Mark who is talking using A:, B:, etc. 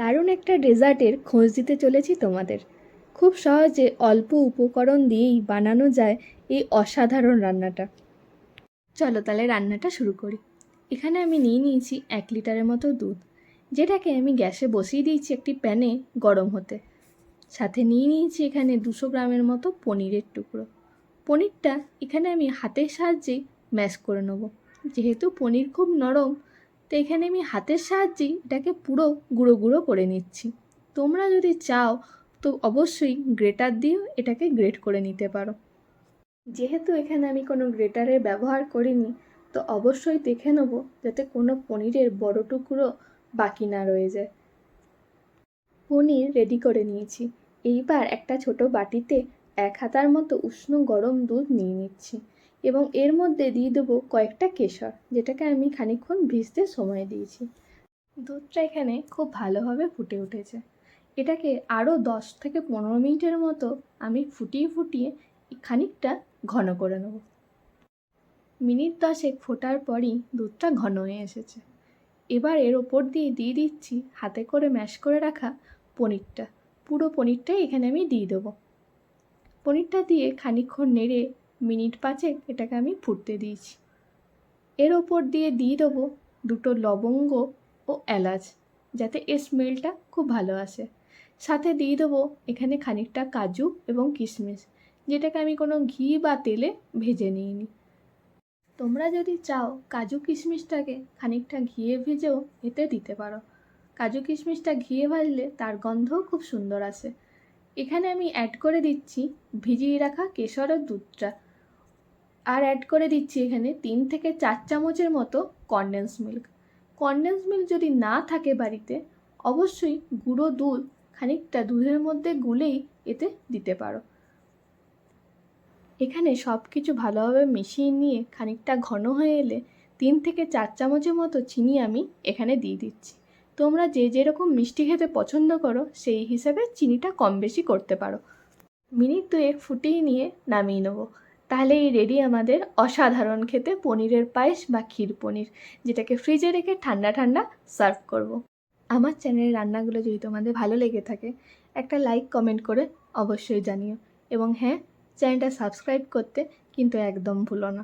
A: দারুণ একটা ডেজার্টের খোঁজ দিতে চলেছি তোমাদের। খুব সহজে অল্প উপকরণ দিয়েই বানানো যায় এই অসাধারণ রান্নাটা। চলো তাহলে রান্নাটা শুরু করি। এখানে আমি নিয়ে নিয়েছি এক লিটারের মতো দুধ, যেটাকে আমি গ্যাসে বসিয়ে দিয়েছি একটি প্যানে গরম হতে। সাথে নিয়ে নিয়েছি এখানে দুশো গ্রামের মতো পনিরের টুকরো। পনিরটা এখানে আমি হাতের সাহায্যেই ম্যাশ করে নেব। যেহেতু পনির খুব নরম তো এখানে আমি হাতের সাহায্যেই এটাকে পুরো গুঁড়ো গুঁড়ো করে নিচ্ছি। তোমরা যদি চাও তো অবশ্যই গ্রেটার দিয়েও এটাকে গ্রেট করে নিতে পারো। যেহেতু এখানে আমি কোনো গ্রেটারের ব্যবহার করিনি, তো অবশ্যই দেখে নেব যাতে কোনো পনিরের বড় টুকরো বাকি না রয়ে যায়। পনির রেডি করে নিয়েছি। এইবার একটা ছোট বাটিতে এক হাতার মতো উষ্ণ গরম দুধ নিয়ে নিচ্ছি। এবং এর মধ্যে দিয়ে দেবো কয়েকটা কেশর, যেটাকে আমি খানিকক্ষণ ভিজতে সময় দিয়েছি। দুধটা এখানে খুব ভালোভাবে ফুটে উঠেছে। এটাকে আরও দশ থেকে পনেরো মিনিটের মতো আমি ফুটিয়ে ফুটিয়ে খানিকটা ঘন করে নেব। মিনিট দশেক ফোটার পরই দুধটা ঘন হয়ে এসেছে। এবার এর ওপর দিয়ে দিয়ে দিচ্ছি হাতে করে ম্যাশ করে রাখা পনিরটা। পুরো পনিরটাই এখানে আমি দিয়ে দেবো। পনিরটা দিয়ে খানিকক্ষণ নেড়ে মিনিট পাঁচেক এটাকে আমি ফুটতে দিয়েছি। এর ওপর দিয়ে দিয়ে দেবো দুটো লবঙ্গ ও এলাচ, যাতে এর স্মেলটা খুব ভালো আসে। সাথে দিয়ে দেবো এখানে খানিকটা কাজু এবং কিশমিশ, যেটাকে আমি কোনো ঘি বা তেলে ভেজে নিইনি। তোমরা যদি চাও কাজু কিশমিশটাকে খানিকটা ঘিয়ে ভেজেও এতে দিতে পারো। কাজু কিশমিশটা ঘিয়ে ভাজলে তার গন্ধও খুব সুন্দর আসে। এখানে আমি অ্যাড করে দিচ্ছি ভিজিয়ে রাখা কেশরের দুধটা। আর অ্যাড করে দিচ্ছি এখানে তিন থেকে চার চামচের মতো কনডেন্স মিল্ক কনডেন্স মিল্ক যদি না থাকে বাড়িতে, অবশ্যই গুঁড়ো দুধ খানিকটা দুধের মধ্যে গুলেই এতে দিতে পারো। এখানে সব কিছু ভালোভাবে মিশিয়ে নিয়ে খানিকটা ঘন হয়ে এলে তিন থেকে চার চামচের মতো চিনি আমি এখানে দিয়ে দিচ্ছি। তোমরা যে যেরকম মিষ্টি খেতে পছন্দ করো, সেই হিসাবে চিনিটা কম বেশি করতে পারো। মিনিট দুয়েক ফুটিয়ে নিয়ে নামিয়ে নেব। তাহলে এই রেডি আমাদের অসাধারণ খেতে পনিরের পায়েস বা ক্ষীর পনির, যেটাকে ফ্রিজে রেখে ঠান্ডা ঠান্ডা সার্ভ করব। আমার চ্যানেলের রান্নাগুলো যদি তোমাদের ভালো লেগে থাকে, একটা লাইক কমেন্ট করে অবশ্যই জানিও এবং হ্যাঁ চ্যানেলটা সাবস্ক্রাইব করতে কিন্তু একদম ভুলো না